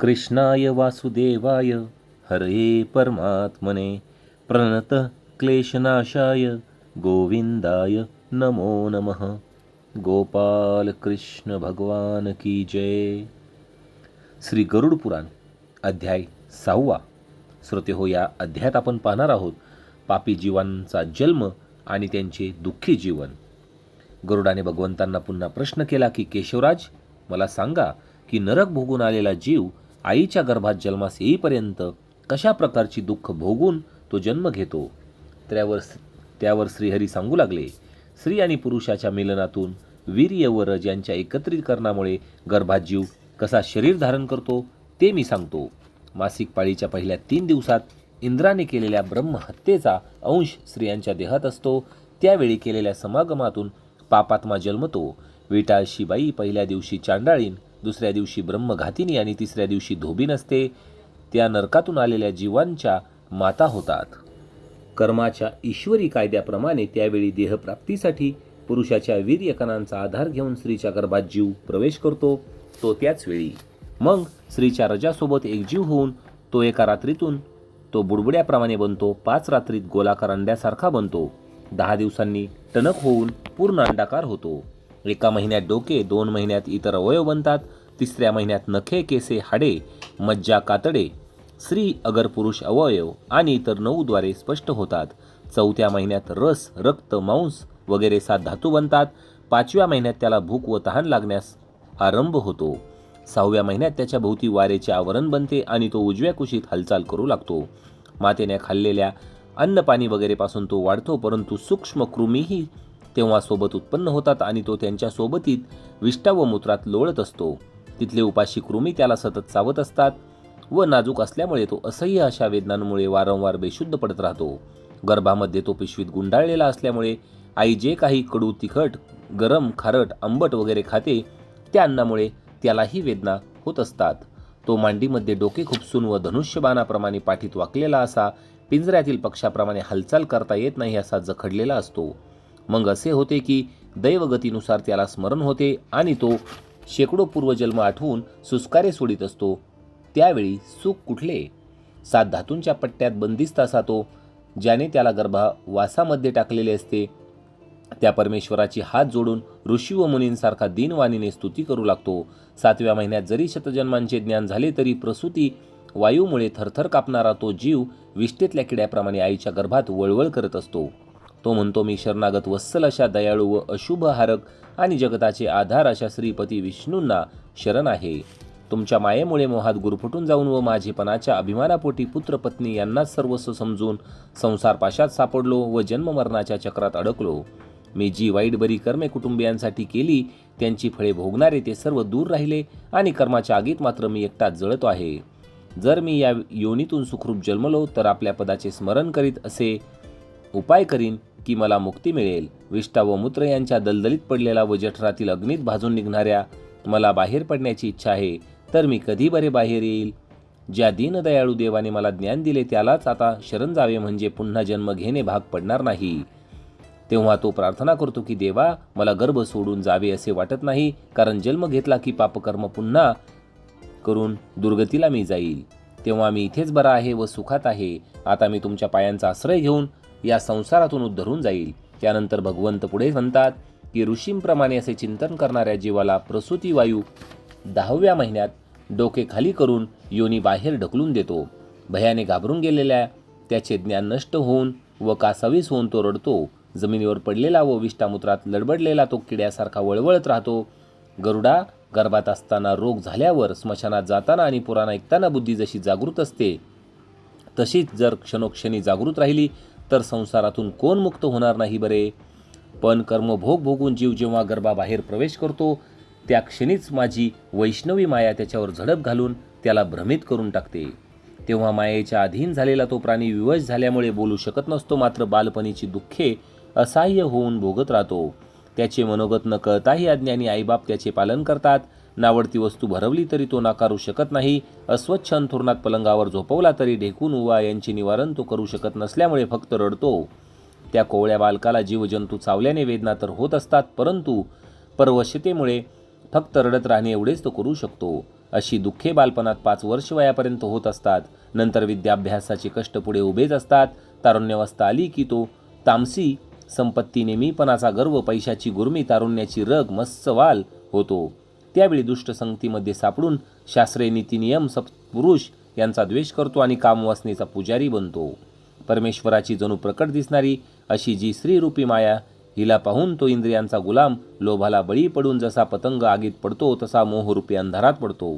कृष्णाय वासुदेवाय हरे परमात्मने. प्रणत क्लेशनाशाय गोविंदाय नमो नमः. गोपाल कृष्ण भगवान की जय. श्री गरुड पुराण अध्याय सहावा. श्रोते हो या अध्यायात आपण पाहणार आहोत पापी जीवांचा जन्म आणि त्यांचे दुःखी जीवन. गरुडाने भगवंतांना पुन्हा प्रश्न केला की केशवराज मला सांगा की नरक भोगून आलेला जीव आईच्या गर्भात जन्मास येईपर्यंत कशा प्रकारची दुःख भोगून तो जन्म घेतो? त्यावर त्यावर श्रीहरी सांगू लागले स्त्री आणि पुरुषाच्या मिलनातून वीर्य व रज यांच्या एकत्रीकरणामुळे गर्भात जीव कसा शरीर धारण करतो ते मी सांगतो. मासिक पाळीच्या पहिल्या तीन दिवसात इंद्राने केलेल्या ब्रह्महत्येचा अंश स्त्रियांच्या देहात असतो. त्यावेळी केलेल्या समागमातून पापात्मा जन्मतो. विटाळशी बाई पहिल्या दिवशी चांडाळीन दुसऱ्या दिवशी ब्रह्मघातिनी आणि तिसऱ्या दिवशी धोबीन असते त्या नरकातून आलेल्या जीवांच्या माता होतात. कर्माच्या ईश्वरी कायद्याप्रमाणे त्यावेळी देहप्राप्तीसाठी पुरुषाच्या वीर्यकणांचा आधार घेऊन स्त्रीच्या गर्भात जीव प्रवेश करतो तो त्याच वेळी. मग स्त्रीच्या रजासोबत एकजीव होऊन तो एका रात्रीतून तो बुडबुड्याप्रमाणे बनतो पाच रात्रीत गोलाकार अंड्यासारखा बनतो. दहा दिवसांनी टणक होऊन पूर्ण अंडाकार होतो. एका महिन्यात डोके दोन महिन्यात इतर अवयव बनतात तिसऱ्या महिन्यात नखे केसे हाडे मज्जा कातडे स्त्री अगर पुरुष अवयव आणि इतर नऊद्वारे स्पष्ट होतात. चौथ्या महिन्यात रस रक्त मांस वगैरे सात धातू बनतात. पाचव्या महिन्यात त्याला भूक व तहान लागण्यास आरंभ होतो. सहाव्या महिन्यात त्याच्या भोवती वारेचे आवरण बनते आणि तो उजव्या कुशीत हालचाल करू लागतो. मातेने खाल्लेल्या अन्न पाणी वगैरेपासून तो वाढतो परंतु सूक्ष्म कृमीही तेव्हा सोबत उत्पन्न होतात आणि तो त्यांच्या सोबतीत विष्टा व मूत्रात लोळत असतो. तिथले उपाशी कृमी त्याला सतत चावत असतात व नाजूक असल्यामुळे तो असह्य अशा वेदनांमुळे वारंवार बेशुद्ध पडत राहतो. गर्भामध्ये तो पिशवीत गुंडाळलेला असल्यामुळे आई जे काही कडू तिखट गरम खारट आंबट वगैरे खाते त्या अन्नामुळे त्यालाही वेदना होत असतात. तो मांडीमध्ये डोके खुपसून व धनुष्यबाणाप्रमाणे पाठीत वाकलेला असा पिंजऱ्यातील पक्षाप्रमाणे हालचाल करता येत नाही असा जखडलेला असतो. मग असे होते की दैवगतीनुसार त्याला स्मरण होते आणि तो शेकडो पूर्वजन्म आठवून सुस्कारे सोडित असतो. त्यावेळी सुख कुठले? सात धातूंच्या पट्ट्यात बंदिस्त असा तो ज्याने त्याला गर्भावासामध्ये टाकलेले असते. त्या परमेश्वराची हात जोडून ऋषी व मुनींसारखा दिनवाणीने स्तुती करू लागतो. सातव्या महिन्यात जरी शतजन्मांचे ज्ञान झाले तरी प्रसूती वायूमुळे थरथर कापणारा तो जीव विष्टेतल्या किड्याप्रमाणे आईच्या गर्भात वळवळ करत असतो. तो म्हणतो मी शरणागत वत्सल अशा दयाळू व अशुभ हारक आणि जगताचे आधार अशा श्रीपती विष्णूंना शरण आहे. तुमच्या मायेमुळे मोहात गुरफटून जाऊन व माझेपणाच्या अभिमानापोटी पुत्रपत्नी यांनाच सर्वस्व समजून संसार पाशात सापडलो व जन्ममरणाच्या चक्रात अडकलो. मी जी वाईट बरी कर्मे कुटुंबियांसाठी केली त्यांची फळे भोगणारे ते सर्व दूर राहिले आणि कर्माच्या आगीत मात्र मी एकटाच जळतो आहे. जर मी या योनीतून सुखरूप जन्मलो तर आपल्या पदाचे स्मरण करीत असे उपाय करीन. की मला मुक्ती मिळेल. विष्टा व मूत्र यांच्या दलदलीत पडलेला व जठरातील अग्नीत भाजून निघणाऱ्या मला बाहेर पडण्याची इच्छा आहे तर मी कधी बरे बाहेर येईल? ज्या दीनदयाळू देवाने मला ज्ञान दिले त्यालाच आता शरण जावे म्हणजे पुन्हा जन्म घेणे भाग पडणार नाही. तेव्हा तो प्रार्थना करतो की देवा मला गर्भ सोडून जावे असे वाटत नाही कारण जन्म घेतला की पापकर्म पुन्हा करून दुर्गतीला मी जाईल. तेव्हा मी इथेच बरा आहे व सुखात आहे. आता मी तुमच्या पायांचा आश्रय घेऊन या संसारातून उद्धरून जाईल. त्यानंतर भगवंत पुढे म्हणतात की ऋषींप्रमाणे असे चिंतन करणाऱ्या जीवाला प्रसूती वायू दहाव्या महिन्यात डोके खाली करून योनी बाहेर ढकलून देतो. भयाने घाबरून गेलेल्या त्याचे ज्ञान नष्ट होऊन व कासावीस होऊन तो रडतो. जमिनीवर पडलेला व विष्टामूत्रात लडबडलेला तो किड्यासारखा वळवळत राहतो. गरुडा गर्भात असताना रोग झाल्यावर स्मशानात जाताना आणि पुराण ऐकताना बुद्धी जशी जागृत असते तशीच जर क्षणोक्षणी जागृत राहिली तर संसारातून कोण मुक्त होणार नाही बरे? पण कर्मभोग भोगून जीव जेव्हा गर्भाबाहेर प्रवेश करतो त्या क्षणीच माझी वैष्णवी माया त्याच्यावर झडप घालून त्याला भ्रमित करून टाकते. तेव्हा मायेच्या अधीन झालेला तो प्राणी विवश झाल्यामुळे बोलू शकत नसतो मात्र बालपणीची दुःखे असहाय्य होऊन भोगत राहतो. त्याचे मनोगत न कळताही अज्ञानी आईबाप त्याचे पालन करतात. नावडती वस्तू भरवली तरी तो नाकारू शकत नाही. अस्वच्छ अंथुरणात पलंगावर झोपवला तरी ढेकून उवा यांचे निवारण तो करू शकत नसल्यामुळे फक्त रडतो. त्या कोवळ्या बालकाला जीवजंतू चावल्याने वेदना तर होत असतात परंतु परवश्यतेमुळे फक्त रडत राहणे एवढेच तो करू शकतो. अशी दुःखे बालपणात पाच वर्ष वयापर्यंत होत असतात. नंतर विद्याभ्यासाचे कष्ट पुढे उभेच असतात. तारुण्यावस्था आली की तो तामसी संपत्ती नेहमीपणाचा गर्व पैशाची गुरमी तारुण्याची रग मत्स्यवाल होतो. त्यावेळी दुष्ट संगतीमध्ये सापडून शास्त्रे नीतिनियम सत्पुरुष यांचा द्वेष करतो आणि कामवासनेचा पुजारी बनतो. परमेश्वराची जणू प्रकट दिसणारी अशी जी स्त्रीरूपी माया हिला पाहून तो इंद्रियांचा गुलाम लोभाला बळी पडून जसा पतंग आगीत पडतो तसा मोहरूपी अंधारात पडतो.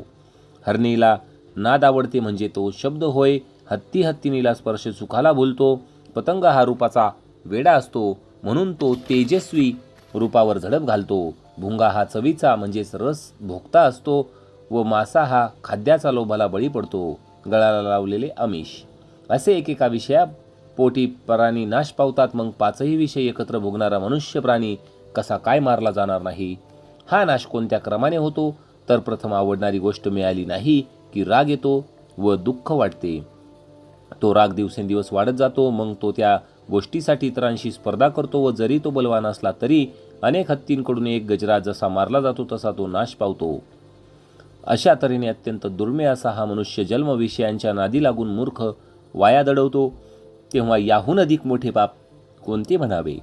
हरणीला नाद आवडते म्हणजे तो शब्द होय हत्ती हत्तीनीला स्पर्श सुखाला बोलतो पतंग हा रूपाचा वेडा असतो म्हणून तो तेजस्वी रूपावर झडप घालतो. भुंगा हा चवीचा म्हणजेच रस भोगता असतो व मासा हा खाद्याचा लोभाला बळी पडतो. गळाला लावलेले आमिष असे एकेका विषया पोटी प्राणी नाश पावतात मग पाचही विषय एकत्र भोगणारा मनुष्य प्राणी कसा काय मारला जाणार नाही? हा नाश कोणत्या क्रमाने होतो? तर प्रथम आवडणारी गोष्ट मिळाली नाही की राग येतो व दुःख वाटते. तो राग दिवसेंदिवस वाढत जातो मग तो त्या गोष्टीसाठी इतरांशी स्पर्धा करतो व जरी तो बलवान असला तरी अनेक हत्तींकडून एक गजरा जसा मारला जातो तसा तो नाश पावतो. अशा तऱ्हेने अत्यंत दुर्मिळ असा हा मनुष्य जन्म विषयांच्या नादी लागून मूर्ख वाया दडवतो तेव्हा याहून अधिक मोठे पाप कोणते म्हणावे?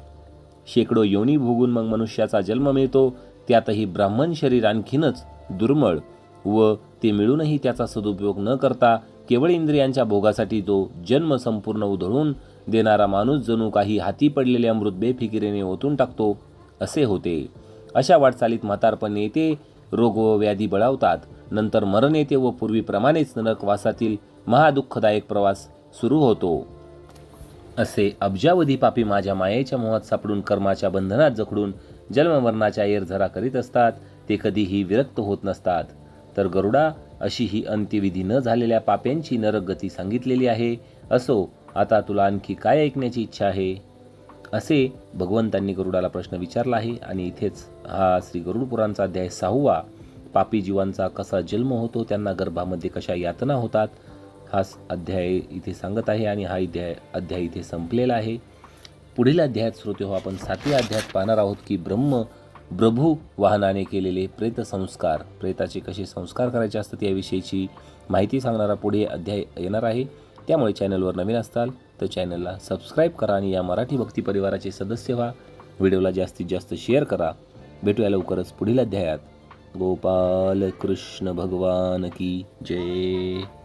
शेकडो योनी भोगून मग मनुष्याचा जन्म मिळतो त्यातही ब्राह्मण शरीर आणखीनच दुर्मळ व ते मिळूनही त्याचा सदुपयोग न करता केवळ इंद्रियांच्या भोगासाठी तो जन्म संपूर्ण उधळून देणारा माणूस जणू काही हाती पडलेले अमृत बेफिकिरीने ओतून टाकतो. असे होते. अशा वाटचालीत म्हातारपण येते रोग व व्याधी बळावतात. नंतर मरण येते व पूर्वीप्रमाणेच नरकवासातील महादुःखदायक प्रवास सुरू होतो. असे अब्जावधी पापी माझ्या मायेच्या मोहात सापडून कर्माच्या बंधनात जखडून जन्ममरणाच्या एरझरा करीत असतात ते कधीही विरक्त होत नसतात. तर गरुडा अशी ही अंत्यविधी न झालेल्या पाप्यांची नरक गती सांगितलेली आहे असो आता तुला आणखी काय ऐकण्याची इच्छा आहे? असे भगवंतांनी गरुडाला प्रश्न विचारला आहे आणि इथेच हा श्री गरुड पुराणचा अध्याय सहावा पापी जीवांचा कसा जन्म होतो त्यांना गर्भामध्ये कशा यातना होतात हा अध्याय इथे सांगत आहे आणि हा अध्याय अध्याय इथे संपलेला आहे. पुढील अध्यायात श्रोते हो आपण सातव्या अध्यायात पाहणार आहोत की ब्रह्म प्रभू वाहनाने केलेले प्रेत संस्कार प्रेताचे कसे संस्कार करायचे असतात याविषयीची माहिती सांगणारा पुढे अध्याय येणार आहे. त्यामुळे चॅनलवर नवीन असताल तर चॅनलला सबस्क्राईब करा आणि या मराठी भक्ती परिवाराचे सदस्य व्हा. व्हिडिओला जास्तीत जास्त शेअर करा. भेटूया लवकरच पुढील अध्यायात. गोपाल कृष्ण भगवान की जय.